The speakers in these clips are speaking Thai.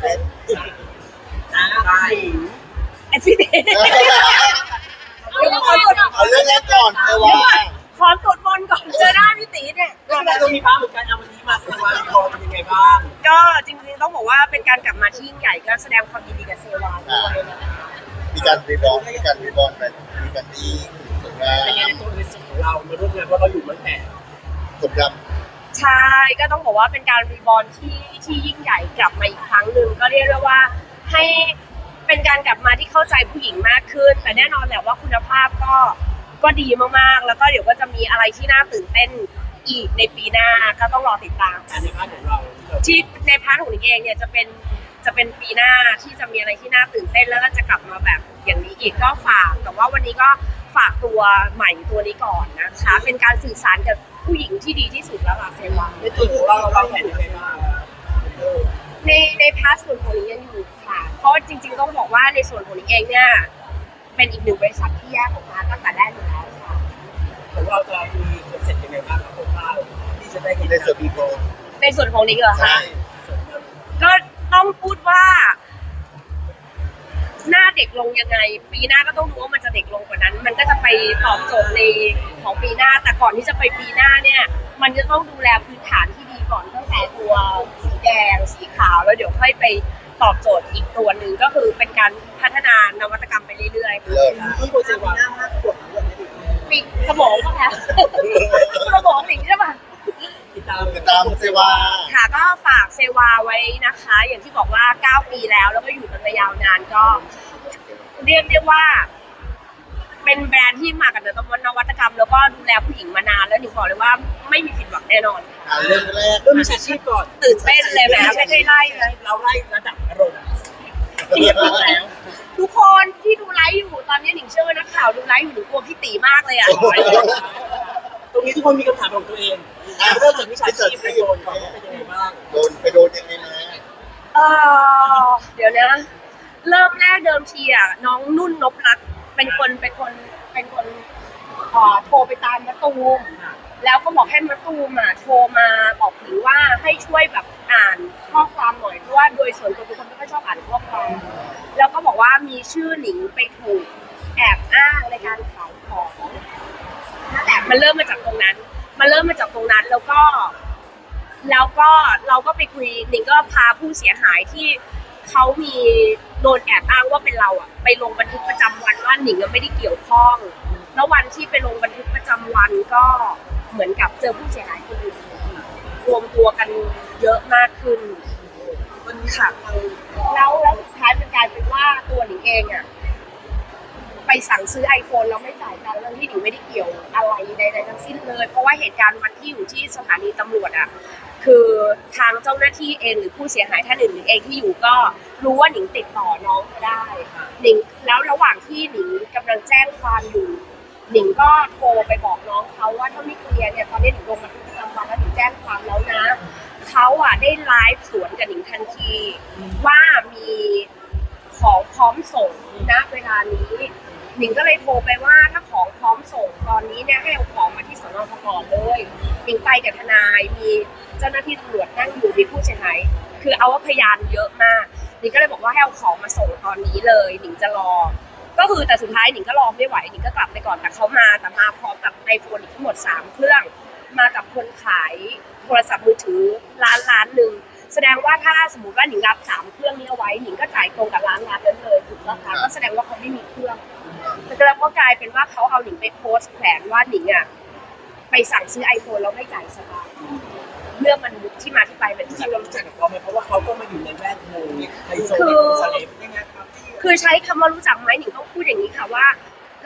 เซ็ตอ่าใช่ไอ้พี่เดชเดี๋ยวขอตรวจเอาเรื่องแรกก่อนเอว่าขอตรวจมนต์ก่อนเจอหน้าพี่ตีเนี่ยก็แม่ต้องมีบ้างเหมือนกันเอาวันนี้มาเซวาพอเป็นยังไงบ้าง ก็จริงๆต้องบอกว่าเป็นการกลับมาที่ยิ่งใหญ่ก็แสดงความยินดีกับเซวาด้วยนะคะมีการรีบอลมีการรีบอลไปมีการที่สงกรานเป็นไงในต์ตัวในส่วนของเรามาร่วมงานเพราะเราอยู่มาตั้งแต่สงกรานต์ ใช่ก็ต้องบอกว่าเป็นการรีบอร์นที่ที่ยิ่งใหญ่กลับมาอีกครั้งหนึ่งก็เรียกได้ว่าให้เป็นการกลับมาที่เข้าใจผู้หญิงมากขึ้น แต่แน่นอนแหละว่าคุณภาพก็ก็ดีมากๆ แล้วก็เดี๋ยวก็จะมีอะไรที่น่าตื่นเต้นอีกในปีหน้าก็ต้องรอติดตามงานในพาร์ทของเราที่เราที่ในพาร์ทของนิงเองเนี่ยจะเป็นจะเป็นปีหน้าที่จะมีอะไรที่น่าตื่นเต้นแล้วก็จะกลับมาแบบอย่างนี้อีกก็ฝาก แต่ว่าวันนี้ก็ฝากตัวใหม่ตัวนี้ก่อนนะคะ เป็นการสื่อสารกับ ผู้หญิงที่ดีที่สุดแล้วล่ะเซวาในตัวของเราเราวางแผนยังไงบ้างในในพาร์ทส่วนของนิงยังอยู่ค่ะเพราะจริง ๆ ต้องบอกว่าในส่วนของนิงเองเนี่ยเป็นอีกหนึ่งบริษัทที่แยกออกมาตั้งแต่แรกอยู่แล้วค่ะของเราจะมีคอนเซ็ปต์ยังไงบ้างครับคร่าวๆที่จะได้เห็นในส่วนบีโกในส่วนของนิงเหรอใช่คะก็ต้องพูดว่า หน้าเด็กลงยังไง ปีหน้าก็ต้องดูว่ามันจะเด็กลงกว่านั้น มันก็จะไปตอบโจทย์ในของปีหน้า แต่ก่อนที่จะไปปีหน้าเนี่ย มันจะต้องดูแลพื้นฐานที่ดีก่อนตั้งแต่ตัวสีแดงสีขาวแล้วเดี๋ยวค่อยไปตอบโจทย์อีกตัวหนึ่งก็คือเป็นการพัฒนานวัตกรรมไปเรื่อยๆค่ะเริ่มที่ควรจะวางปีสมองก็แล้วสมองหนิงใช่ปะติดตาม ติดตามเซว่าค่ะก็ฝาก เซวาไว้นะคะ อย่างที่บอกว่า 9 ปีแล้ว แล้วก็อยู่กันมายาวนานก็ เรียกได้ว่า เป็นแบรนด์ที่มากับนวัตกรรม แล้วก็ดูแลผู้หญิงมานานแล้วหนิงบอกเลยว่าไม่มีผิดหวังแน่นอนค่ะอ่าเรื่องแรกเริ่มมีอาชีพก่อนตื่นเต้นเลยแหมไม่ได้ไล่เลย เราไล่ระดับอารมณ์เทียบกันแล้วทุกคนที่ดูไลฟ์อยู่ตอนนี้หนิงเชื่อว่านักข่าวดูไลฟ์อยู่หนิงกลัวพี่ตีมากเลยอะ ตรงนี้ทุกคนมีคำถามของตัวเองเริ่มจากวิชาชีพไปโยนก่อนว่าเป็นยังไง เออเดี๋ยวนะ เริ่มแรกเดิมทีอะน้องนุ่นนพรัตน์เป็นคนเป็นคนเป็นคนเอ่อโทรไปตามมะตูม แล้วก็บอกให้มะตูมอะโทรมาบอกหนิงว่าให้ช่วยแบบอ่านข้อความหน่อยเพราะว่าโดยส่วนตัวเป็นคนไม่ค่อยชอบอ่านข้อความ แล้วก็บอกว่ามีชื่อหนิงไปถูกแอบอ้างในการขายของ นั่นแหละมันเริ่มมาจากตรงนั้น มันเริ่มมาจากตรงนั้นแล้วก็ แล้วก็เราก็ไปคุยหนิงก็พาผู้เสียหายที่เขามีโดนแอบอ้างว่าเป็นเราอะไปลงบันทึกประจำวันว่าหนิงอะไม่ได้เกี่ยวข้อง แล้ววันที่ไปลงบันทึกประจำวันก็เหมือนกับเจอผู้เสียหายคนอื่นรวมตัวกันเยอะมากขึ้นค่ะแล้วแล้วสุดท้ายมันกลายเป็นว่าตัวหนิงเองอะไปสั่งซื้อไอโฟนแล้วไม่จ่ายตังค์เรื่องที่หนิงไม่ได้เกี่ยวอะไรใดๆทั้งสิ้นเลย เพราะว่าเหตุการณ์วันที่อยู่ที่สถานีตำรวจอะ คือทางเจ้าหน้าที่เองหรือผู้เสียหายท่านอื่นเองที่อยู่ก็รู้ว่าหนิงติดต่อน้องมาได้หนิงแล้วระหว่างที่หนิงกำลังแจ้งความอยู่หนิงก็โทรไปบอกน้องเขาว่าถ้าไม่เคลียร์เนี่ยตอนนี้หนิงลงมาทุกประจำวันแล้วหนิงแจ้งความแล้วนะเขาอะได้ไลฟ์สวนกับหนิงทันทีว่ามีของพร้อมส่งณเวลานี้ หนิงก็เลยโทรไปว่าถ้าของพร้อมส่งตอนนี้เนี่ยให้เอาของมาที่สนพก่อนเลยหนิงไปกับทนายมีเจ้าหน้าที่ตำรวจนั่งอยู่มีผู้เสียหายคือเอาว่าพยานเยอะมากหนิงก็เลยบอกว่าให้เอาของมาส่งตอนนี้เลยหนิงจะรอ ก็คือแต่สุดท้ายหนิงก็รอไม่ไหวหนิงก็กลับไปก่อนแต่เขามาแต่มาพร้อมกับไอโฟนอีกทั้งหมดสามเครื่อง มากับคนขายโทรศัพท์มือถือร้านร้านหนึ่ง แสดงว่าถ้าสมมติว่าหนิงรับสามเครื่องนี้เอาไว้หนิงก็จ่ายตรงกับร้านร้านนั้นเลยถูกต้องคะก็แสดงว่าเขาไม่มีเครื่องแต่แล้วก็กลายเป็นว่าเขาเอาหนิงไปโพสต์แผนว่าหนิงอะไปสั่งซื้อไอโฟนแล้วไม่จ่ายสตางค์เรื่องมันที่มาที่ไปเป็นจริที่งๆเรารู้จักกับเขาไหมเพราะว่าเขาก็มาอยู่ในแวดวงไฮโซคือเซเลบยังไงครับคือใช้คำว่ารู้จักไหมหนิงต้องพูดอย่างนี้ค่ะว่า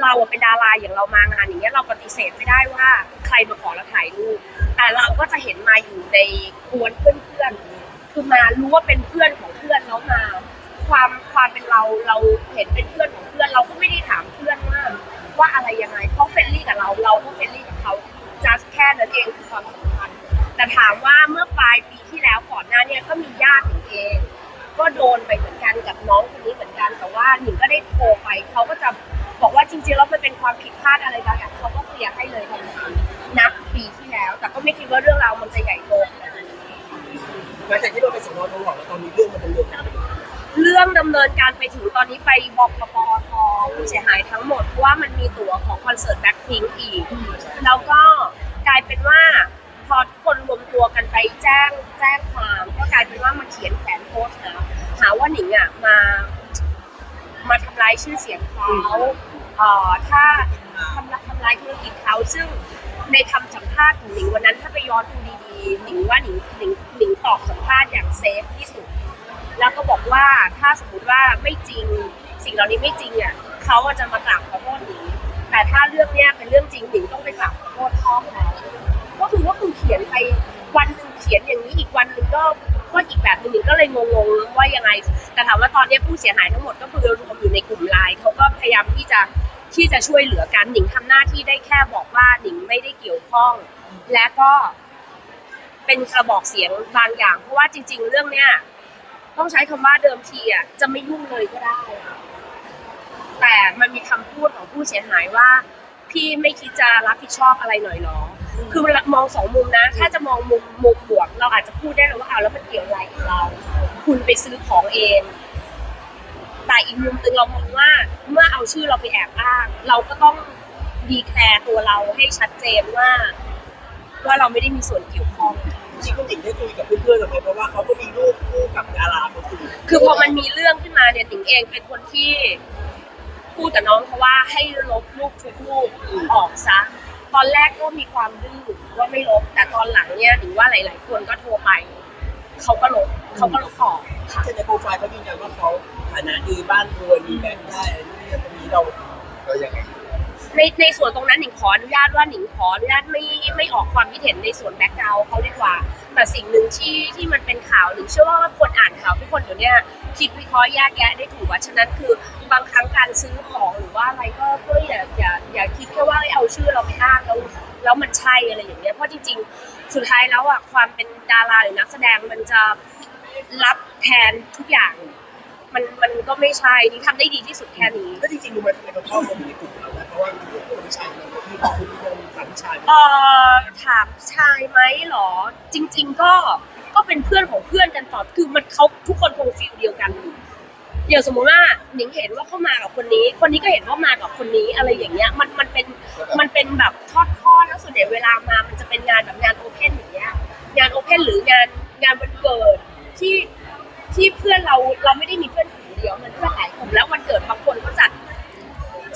เราอะเป็นดาราอย่างเรามางานอย่างเงี้ยเราปฏิเสธไม่ได้ว่าใครมาขอเราถ่ายรูปแต่เราก็จะเห็นมาอยู่ในกวนเพื่อนๆ คือมารู้ว่าเป็นเพื่อนของเพื่อนแล้วมา ความความเป็นเราเราเห็นเป็นเพื่อนของเพื่อนเราก็ไม่ได้ถามเพื่อนว่าว่าอะไรยังไงเขาเฟรนลี่กับเราเราก็เฟรนลี่กับเขา just แค่นั้นเองคือความสัมพันธ์แต่ถามว่าเมื่อปลายปีที่แล้วก่อนหน้าเนี้ก็มีญาติหนิงเอง ก็โดนไปเหมือนกันกับน้องคนนี้เหมือนกันแต่ว่าหนิงก็ได้โทรไปเขาก็จะบอกว่าจริงๆแล้วมันเป็นความผิดพลาดอะไรบางอย่างเขาก็เคลียร์ให้เลยทันทีนับปีที่แล้ว แต่ก็ไม่คิดว่าเรื่องราวมันจะใหญ่โตข หลังจากที่เราไปสัมของเราต้องบอกว่าตอนนี้เรื่องมันดำเนินการไปถึงไหนเรื่องดำเนินการไปถึงตอนนี้ไปบอกปปอทผู้เสียหายทั้งหมดเพราะว่ามันมีตั๋วของคอนเสิร์ตแบ็คพิงอีก แล้วก็กลายเป็นว่าพอทุกคนรวมตัวกันไปแจ้งแจ้งความก็กลายเป็นว่ามาเขียนแผนโพสต์หาหาว่าหนิงอะมา มาทำลายชื่อเสียงเขาเอ่อถ้าทำลายทำลายธุรกิจเขาซึ่งในคำสัมภาษณ์ของหนิงวันนั้นถ้าไปย้อนดูดีๆ หนิงว่าหนิงหนิงหนิงตอบสัมภาษณ์อย่างเซฟที่สุด แล้วก็บอกว่าถ้าสมมติว่าไม่จริงสิ่งเหล่านี้ไม่จริงอะเขาอะจะมากราบขอโทษหนิงแต่ถ้าเรื่องเนี้ยเป็นเรื่องจริงหนิงต้องไปกราบขอโทษพ่อเขาก็คือว่าคือเขียนไปวันหนึ่งเขียนอย่างนี้อีกวันหนึ่งก็ก็อีกแบบหนึงหนิงก็เลยงงๆว่ายังไง แต่ถามว่าตอนนี้ผู้เสียหายทั้งหมดก็คือรวมอยู่ในกลุ่มไลน์เขาก็พยายามที่จะที่จะช่วยเหลือกันหนิงทำหน้าที่ได้แค่บอกว่าหนิงไม่ได้เกี่ยวข้อง และก็ เป็นกระบอกเสียงบางอย่าง เพราะว่าจริง ๆ เรื่องเนี้ยต้องใช้คำว่าเดิมทีอะจะไม่ยุ่งเลยก็ได้ แต่มันมีคำพูดของผู้เสียหายว่า พี่ไม่คิดจะรับผิดชอบอะไรหน่อยหรอคือมองสองมุมนะ ถ้าจะมองมุมมุมบวก เราอาจจะพูดได้เลยว่าเอาแล้วมันเกี่ยวอะไรกับเรา คุณไปซื้อของเอง แต่อีกมุมหนึ่งเรามองว่า เมื่อเอาชื่อเราไปแอบอ้าง เราก็ต้องดีแคลร์ตัวเราให้ชัดเจนว่า ว่าเราไม่ได้มีส่วนเกี่ยวข้อง จริงๆคุณหญิงได้คุยกับเพื่อนๆหรือไม่เพราะว่าเขาก็มีรูปคู่กับดาราคนอื่นคือพอมันมีเรื่องขึ้นมาเนี่ยหนิงเองเป็นคนที่พูดกับน้องเขาว่าให้ลบรูปทุกรูปออกซะ ตอนแรกก็มีความดื้อว่าไม่ลบ แต่ตอนหลังเนี่ยหนิงว่าหลาย ๆ คนก็โทรไป เขาก็ลบเขาก็ลบออกค่ะแต่ในโปรไฟล์เขายืนยันว่าเขาฐานะดีบ้านรวยมีแบงค์ได้อันนี้ตรงนี้เราก็ยังไง ในในส่วนตรงนั้นหนิงขออนุญาตว่าหนิงขออนุญาตไม่ไม่ออกความคิดเห็นในส่วนแบ็กกราวเขาดีกว่า แต่สิ่งหนึ่งที่ที่มันเป็นข่าวหนิงเชื่อว่าคนอ่านข่าวทุกคนเดี๋ยวเนี้ยคิดวิเคราะห์แยกแยะได้ถูกว่าฉะนั้นคือบางครั้งการซื้อของหรือว่าอะไรก็ก็อย่าอย่าอย่าคิดแค่ว่าเอาชื่อเราไปอ้างแล้วแล้วมันใช่อะไรอย่างเงี้ยเพราะจริงๆ สุดท้ายแล้วอะความเป็นดาราหรือนักแสดงมันจะรับแทนทุกอย่าง มันมันก็ไม่ใช่นี่ทำได้ดีที่สุดแค่นี้ ก็จริงๆดูมันเป็นคนชอบคนอยู่ในกลุ่มเรานะเพราะว่ามีผู้วิชาเราที่บอกคุณผู้ชมสามวิชาเอ่อถามชายไหมเหรอ จริง ๆ ก็ก็เป็นเพื่อนของเพื่อนกันต่อคือมันเขาทุกคนคงฟีลเดียวกันอย่างสมมุติว่าหนิงเห็นว่าเขามากับคนนี้ คนนี้ก็เห็นว่ามากับคนนี้อะไรอย่างเงี้ย มันมันเป็นมันเป็นแบบทอดทอดๆแล้วส่วนใหญ่เวลามา มันจะเป็นงานแบบงานโอเพนอย่างเงี้ยงานโอเพนหรืองานงานวันเกิดที่ ที่เพื่อนเราเราไม่ได้มีเพื่อนกลุ่มเดียวมันเพื่อนหลายกลุ่มแล้ววันเกิดบางคนก็จัด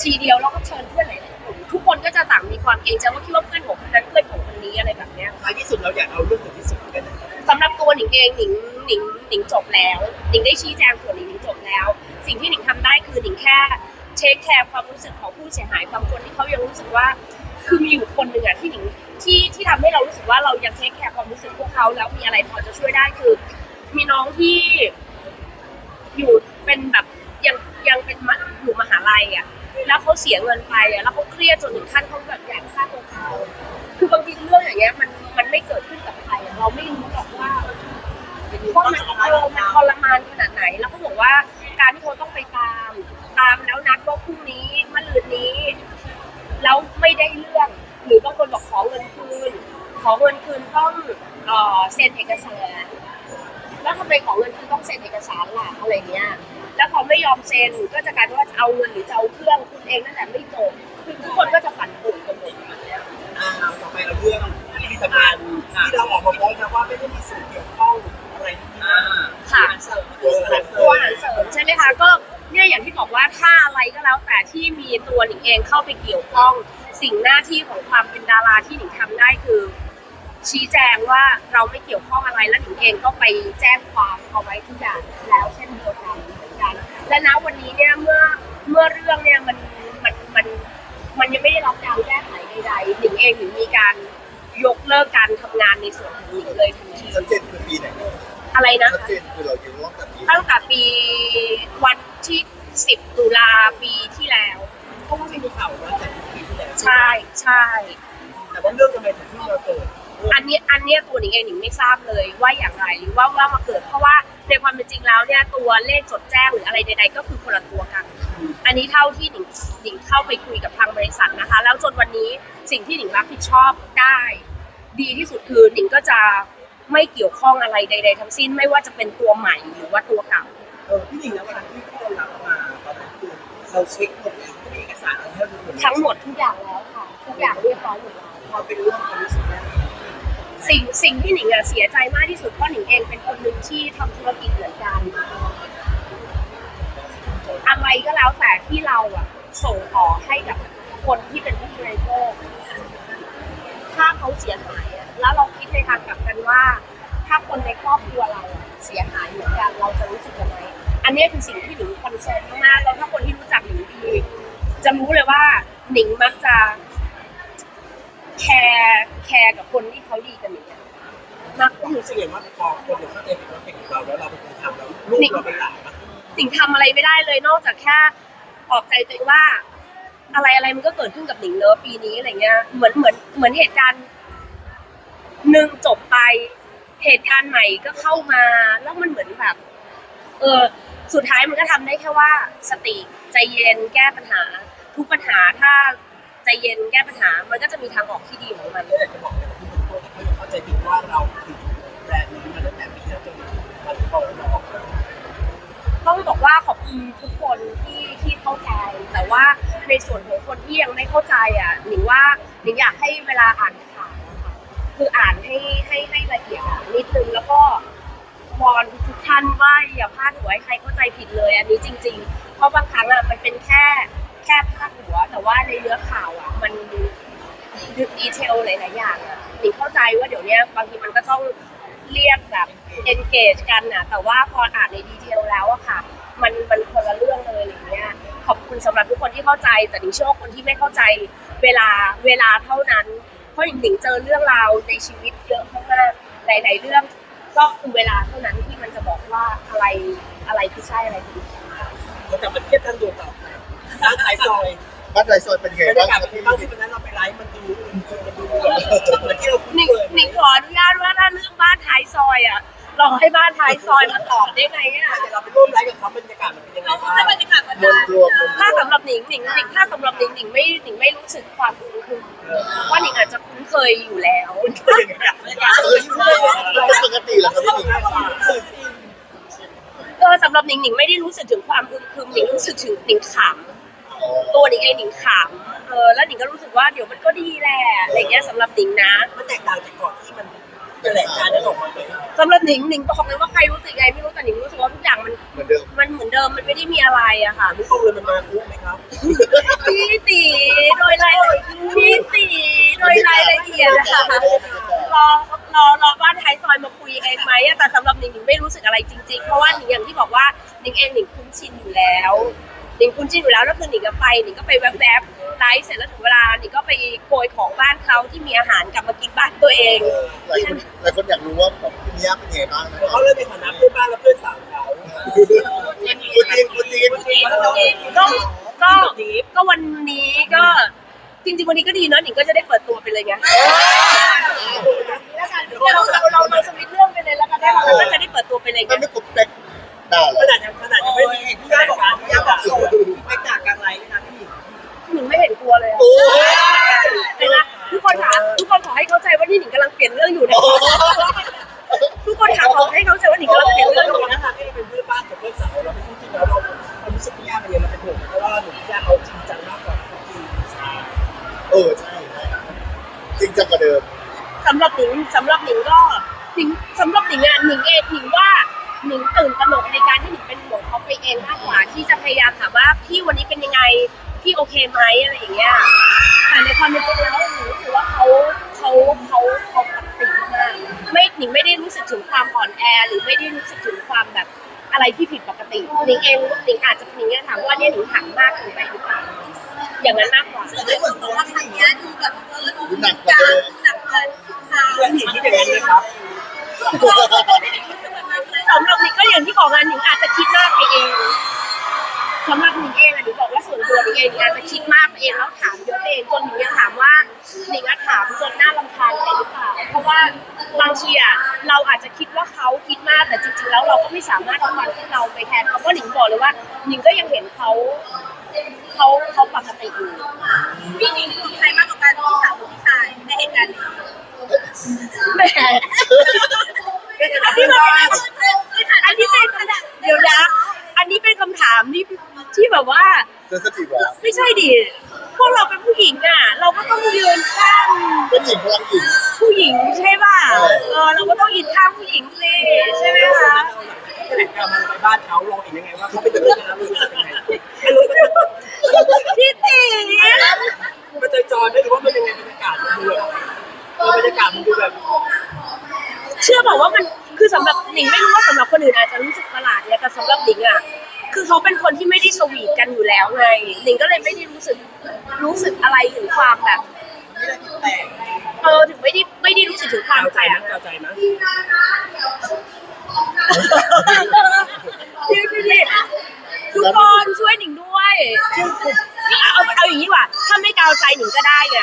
ทีเดียวแล้วก็เชิญเพื่อนหลายๆกลุ่มทุกคนก็จะต่างมีความเกรงใจว่าคิดว่าเพื่อนของคนนั้นเพื่อนของคนนี้อะไรแบบเนี้ยท้ายที่สุดเราอยากเอาเรื่องถึงที่สุดกันนะสำหรับตัวหนิงเองหนิงหนิงหนิงจบแล้วหนิงได้ชี้แจงส่วนหนิงหนิงจบแล้ว สิ่งที่หนิงทำได้คือหนิงแค่เทคแคร์ความรู้สึกของผู้เสียหายบางคนที่เขายังรู้สึกว่า คือมีอยู่คนหนึ่งอะที่หนิงที่ที่ทำให้เรารู้สึกว่าเรายังเทคแคร์ความรู้สึกพวกเขาแล้วมีอะไรพอจะช่วยได้คือ มีน้องที่อยู่เป็นแบบยังยังเป็นมะอยู่มหาลัยอะ แล้วเขาเสียเงินไปอะแล้วเขาเครียดจนถึงขั้นเขาแบบอยากฆ่าตัวตายคือบางทีเรื่องอย่างเงี้ยมันมันไม่เกิดขึ้นกับใครอะเราไม่รู้หรอกว่าว่ามันเออมันทรมานขนาดไหน แล้วเขาบอกว่าการที่เขาต้องไปตาม ตามแล้วนัดว่าพรุ่งนี้มะรืนนี้ แล้วไม่ได้เรื่อง หรือบางคนบอกขอเงินคืน ขอเงินคืนต้องเอ่อเซ็นเอกสาร แล้วทำไมของเงินคือต้องเซ็นเอกสารล่ะอะไรเงี้ย แล้วพอไม่ยอมเซ็นก็จะกลายเป็นว่าจะเอาเงินหรือจะเอาเครื่องคุณเองนั่นแหละไม่จบคือทุกคนก็จะปั่นป่วนกันหมดอ่าต่อไปเราเรื่องที่มีตำนานที่เราออกมาโพสต์นะว่าไม่ได้มีส่วนเกี่ยวข้องอะไรที่อ่าค่ะเสริมตัวอาหารเสริตัวมอาหารเสริมใช่ไหมคะก็เนี่ยอย่างที่บอกว่าถ้าอะไรก็แล้วแต่ที่มีตัวหนิงเองเข้าไปเกี่ยวข้อง สิ่งหน้าที่ของความเป็นดาราที่หนิงทำได้คือ ชี้แจงว่าเราไม่เกี่ยวข้องอะไรและหนิงเองก็ไปแจ้งความเอาไว้ทุกอย่างแล้วเช่นเดียวกันเหมือนกันและณวันนี้เนี่ยเมื่อเมื่อเรื่องเนี่ยมันมันมันมันยังไม่ได้รับการแก้ไขใดๆหนิงเองหนิงมีการยกเลิกการทำงานในส่วนของหนิงเลยทันทีชัดเจนคือปีไหนอะไรนะชัดเจนคือเราอยู่ร่วมกับปีตั้งแต่ปีวันที่ 10 ตุลาปีที่แล้วเพราะว่ามีข่าวว่าจากปีที่แล้วใช่ใช่แต่ว่าเรื่องทำไมถึงเพิ่งมาเกิด อันนี้อันเนี้ยตัวหนิงเองหนิงไม่ทราบเลยว่าอย่างไรหรือว่าว่ามาเกิด เพราะว่าในความเป็นจริงแล้วเนี่ยตัวเลขจดแจ้งหรืออะไรใด ๆ ก็คือคนละตัวกัน อันนี้เท่าที่หนิงหนิงเข้าไปคุยกับทางบริษัทนะคะ แล้วจนวันนี้สิ่งที่หนิงรับผิดชอบได้ ดีที่สุดคือหนิงก็จะไม่เกี่ยวข้องอะไรใด ๆ ทั้งสิ้นไม่ว่าจะเป็นตัวใหม่หรือว่าตัวเก่า เออพี่หนิงนะวันนั้นที่เรารับมาตอนนั้นคือเราเช็คหมดแล้วเอกสารอะไรให้ดูหมดทั้งหมดทุกอย่างแล้วค่ะ ทุกอย่างเรียบร้อยหมดแล้ว พอเป็นเรื่องความรู้สึกแรก สิ่งสิ่งที่หนิงอะเสียใจมากที่สุดเพราะหนิงเองเป็นคนหนึ่งที่ทำธุรกิจเหมือนกัน อะไรก็แล้วแต่ที่เราอะส่งต่อให้กับคนที่เป็นผู้บริโภคถ้าเขาเสียหายอะแล้วเราคิดในทางกลับกันว่า ถ้าคนในครอบครัวเราอะเสียหายเหมือนกันเราจะรู้สึกยังไงอันนี้คือสิ่งที่หนิงคอนเซิร์นมากๆแล้วถ้าคนที่รู้จักหนิงดีจะรู้เลยว่าหนิงมักจะ แคร์แคร์กับคนที่เขาดีกับหนิงอะมากกว่ารู้สึกอย่างว่าพอคนเข้าใจผิดว่าเป็นของเราแล้วเราเป็นคนทำแล้วลูกเราเป็นหลานอะหนิงทำอะไรไม่ได้เลยนอกจากแค่ปลอบใจตัวเองว่า อะไรอะไรมันก็เกิดขึ้นกับหนิงเนอะปีนี้อะไรเงี้ยเหมือนเหมือนเหมือนเหตุการณ์หนึ่งจบไปเหตุการณ์ใหม่ก็เข้ามาแล้วมันเหมือนแบบ เออสุดท้ายมันก็ทำได้แค่ว่าสติใจเย็นแก้ปัญหา ทุกปัญหาถ้า ใจเย็นแก้ปัญหา มันก็จะมีทางออกที่ดีของมันก็อยากจะบอกเลยที่คนที่เขาเข้าใจผิดว่าเราคือแบรนด์นี้มาตั้งแต่ปีแล้วจนมันพอเราออกมาต้องบอกว่าขอบคุณทุกคนที่ที่เข้าใจ แต่ว่าในส่วนของคนที่ยังไม่เข้าใจอะหนิงว่าหนิงอยากให้เวลาอ่านข่าวนะคะคืออ่านให้ให้ให้ละเอียดนิดนึงแล้วก็วอนทุกท่านว่าอย่าพลาดหัวให้ใครเข้าใจผิดเลย อันนี้จริง ๆ เพราะบางครั้งอะมันเป็นแค่ แค่พาดหัว แต่ว่าในเนื้อข่าวอะ มันดีเทลหลายๆอย่างอะหนิงเข้าใจว่าเดี๋ยวนี้บางทีมันก็ต้องเรียกแบบ engage กันนะแต่ว่าพออ่านในดีเทลแล้วอะค่ะ มันมันคนละเรื่องเลยอะไรเงี้ย ขอบคุณสำหรับทุกคนที่เข้าใจ แต่หนิงเชื่อว่าคนที่ไม่เข้าใจเวลาเวลาเท่านั้น เพราะหนิงหนิงเจอเรื่องราวในชีวิตเยอะมากๆหลายๆเรื่องก็คือเวลาเท่านั้นที่มันจะบอกว่าอะไรอะไรคือใช่อะไรคือไม่ใช่เราจะมาเทียบกันดูต่อ ร้านขายซอยบ้านไรโซนเป็นไงบรรบ้ายางกาศครับเป็นพี่บ้างที่วันนั้นเราไปไลฟ์มันดูคนมันดูแบบเหมือนที่เราคุ้นหนิงเคยหนิงขออนุญาตว่าถ้าเรื่องบ้านท้ายซอยอะรอให้บ้านท้ายซอยมาตอบได้ไงอะเดี๋ยวเราไปร่วมไลฟ์กับเขาบรรยากาศมันเป็นยังไงบ้างบรรยากาศมันรวมรวมรวมถ้าสำหรับหนิงหนิงหนิงถ้าสำหรับหนิงหนิงไม่หนิงไม่รู้สึกความคุ้นเคยเพราะหนิงอาจจะคุ้นเคยอยู่แล้วเป็นยังไงบรรยากาศเออเป็นปกติเหรอครับพี่หนิงเออสำหรับหนิงหนิงไม่ได้รู้สึกถึงความอึมครึมหนิงรู้สึกถึงหนิงขำ ตัวหนิงเองหนิงขำเออแล้วหนิงก็รู้สึกว่าเดี๋ยวมันก็ดีแหละอะไรเงี้ยสำหรับหนิงนะมันแตกต่างจากก่อนที่มันแถลงการนั้นออกมาเลยสำหรับหนิงหนิงบอกเลยว่าใครรู้สึกไงไม่รู้แต่หนิงรู้สึกว่าทุกอย่างมันเหมือนเดิมมันเหมือนเดิมมันไม่ได้มีอะไรอะค่ะ รู้ตรงเลยมันมาคุ้มไหมครับพี่ตีโดยรายละพี่ตีโดยรายละเอียดอะค่ะรอรอรอบ้านท้ายซอยมาคุยเองไหมอะแต่สำหรับหนิงหนิงไม่รู้สึกอะไรจริง ๆ เพราะว่าหนิงอย่างที่บอกว่าหนิงเองหนิงคุ้นชินอยู่แล้ว หนิงคุ้นชินอยู่แล้วแล้วคือหนิงก็ไปหนิงก็ไปแวบๆไลฟ์เสร็จแล้วถึงเวลาหนิงก็ไปโกยของบ้านเขาที่มีอาหารกลับมากินบ้านตัวเอง หลายคนหลายคนอยากรู้ว่าแบบพี่มิยาเป็นไงบ้างนะคเขารับเล่นในฐานะเพื่อนบ้านและเพื่อนสาวเขากูจีนกูจีนก็ก็ก็วันนี้ก็จริงๆวันนี้ก็ดีเนาะหนิงก็จะได้เปิดตัวไปเลยไงเราเราเราเราสวิตช์เรื่องไปเลยแล้วกันได้เราก็จะได้เปิดตัวไปเลยไงถ้าไม่กดแป๊กด่าเหรขอนาดยังขนาดยังไม่มีพี่ย่าบอกพี่ย่า ความอ่อนแอหรือไม่ได้รู้สึกถึงความแบบอะไรที่ผิดปกติหนิงเองหนิงอาจจะหนิงจะถามว่าเนี่ยหนิงถามมากเกินไปหรือเปล่าอย่างนั้นมากกว่าหลายคนบอกว่าครั้งนี้ดูแบบเออดูหนักกว่าเดิมหนักกว่าคราวเพื่อนหญิงที่อย่างนั้นนะครับสำหรับหนิงก็อย่างที่บอกงานหนิงอาจจะคิดมากไปเองสำหรับหนิงเองอะหนิงบอกว่าส่วนตัวหนิงเองหนิงอาจจะคิดมากไปเองแล้วถามเยอะไปเองจนหนิงยังถามว่าหนิงอะถามจนน่ารำคาญไปหรือเปล่าเพราะว่า บางทีอะเราอาจจะคิดว่าเขาคิดมากแต่จริงๆแล้วเราก็ไม่สามารถเอาความคิดเราไปแทนเขาเพราะหนิงบอกเลยว่าหนิงก็ยังเห็นเขาเขาเขาปกติอยู่พี่หนิงคือใครมากกว่ากันพี่สาวหรือพี่ชายในเหตุการณ์นี้แหมนี้มันเป็นอันนี้เป็นเดี๋ยวนะอันนี้เป็นคำถามที่ที่แบบว่า เซนสติฟเหรอไม่ใช่ดิพวกเราเป็นผู้หญิงอะ เราก็ต้องยืนข้างเป็นหญิงพลังหญิง ผู้หญิงใช่ป่ะใช่เออเราก็ต้องยืนข้างผู้หญิงสิใช่ไหมคะแถลงการมันไปบ้านเขาเราเห็นยังไงว่าเขาเป็นแบบนี้นะรู้สึกยังไงไม่รู้พี่ตีมันจอยๆไม่รู้ว่ามันยังไงบรรยากาศมันดูแบบเออบรรยากาศมันดูแบบ เชื่อบอกว่ามันคือสำหรับหนิงไม่รู้ว่าสำหรับคนอื่นอาจจะรู้สึกประหลาดเนี่ยแต่สำหรับหนิงอะคือเขาเป็นคนที่ไม่ได้สวีทกันอยู่แล้วไงหนิงก็เลยไม่ หนิงก็ได้ไง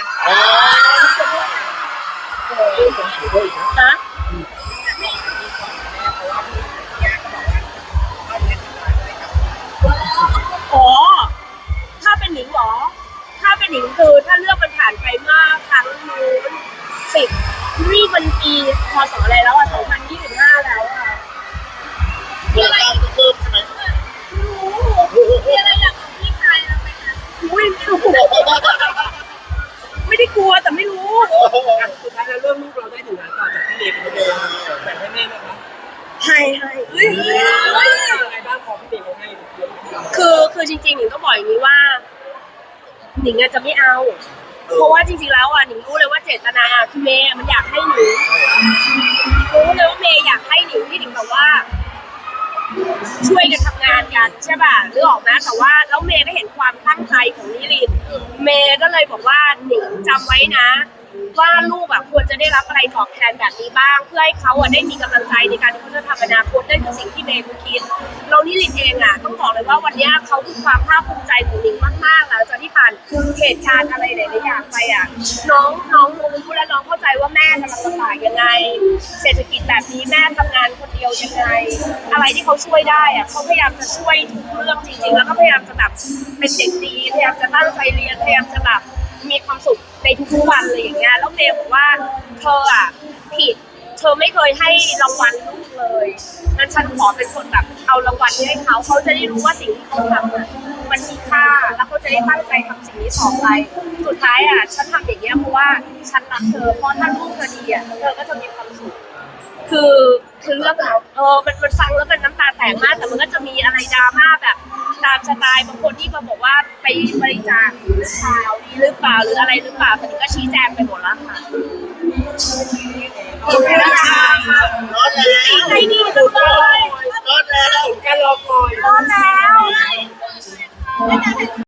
ไม่ได้กลัวแต่ไม่รู้ สุดท้ายแล้วเรื่องลูกเราได้หนึ่งล้านต่อจากพี่เล็กเลยแบ่งให้แม่ไหมคะให้ให้ยังไงบ้างพอพี่เล็กเขาให้คือคือจริงๆหนิงก็บอกอย่างนี้ว่า หนิงอะจะไม่เอา เพราะว่าจริงๆแล้วอะหนิงรู้เลยว่าเจตนาคือเมย์อะมันอยากให้หนิงรู้เลยว่าเมย์อยากให้หนิงที่หนิงแบบว่า ช่วยกันทำงานกันใช่ป่ะหรือออกนะแต่ว่าแล้วเมย์ก็เห็นความตั้งใจของนิรินทร์เมย์ก็เลยบอกว่าหนิงจำไว้นะ ว่าลูกแบบควรจะได้รับอะไรตอบแทนแบบนี้บ้าง เพื่อให้เขาอะได้มีกำลังใจในการที่เขาจะทำอนาคตนั่นคือสิ่งที่เมย์คิด เรานิรินเองอะต้องบอกเลยว่าวันนี้เขาคือความภาคภูมิใจของหนิงมากๆหลังจากที่ผ่านเหตุการณ์อะไรหลายๆอย่างไปอะน้องน้องรู้และน้องเข้าใจว่าแม่กำลังลำบากยังไง เศรษฐกิจแบบนี้แม่ทำงานคนเดียวยังไง อะไรที่เขาช่วยได้อะเขาพยายามจะช่วยทุกเรื่องจริงๆ แล้วก็พยายามจะแบบเป็นเด็กดีพยายามจะตั้งใจเรียนพยายามจะแบบ มีความสุขในทุกๆวันเลยอย่างเงี้ยแล้วเมย์บอกว่าเธออะผิด เธอไม่เคยให้รางวัลลูกเลยงั้นฉันขอเป็นคนแบบเอารางวัลนี้ให้เขาเขาจะได้รู้ว่าสิ่งที่เขาทำอะมันมีค่าแล้วเขาจะได้ตั้งใจทำสิ่งนี้ต่อไปสุดท้ายอะฉันทำอย่างเงี้ยเพราะว่าฉันรักเธอเพราะถ้าลูกเธอดีอะเธอก็จะมีความสุข คือคือเรื่องอะเออมันมันฟังแล้วมันน้ำตาแตกมาก แต่มันก็จะมีอะไรดราม่าแบบตามสไตล์บางคนที่มาบอกว่าไปบริจาคข่าวนี้หรือเปล่าหรืออะไรหรือเปล่าแต่นี่ก็ชี้แจงไปหมดแล้วค่ะขอบคุณนะคะรอดแล้วใจดีจังเลยรอดแล้วแค่รอคอยรอดแล้วเ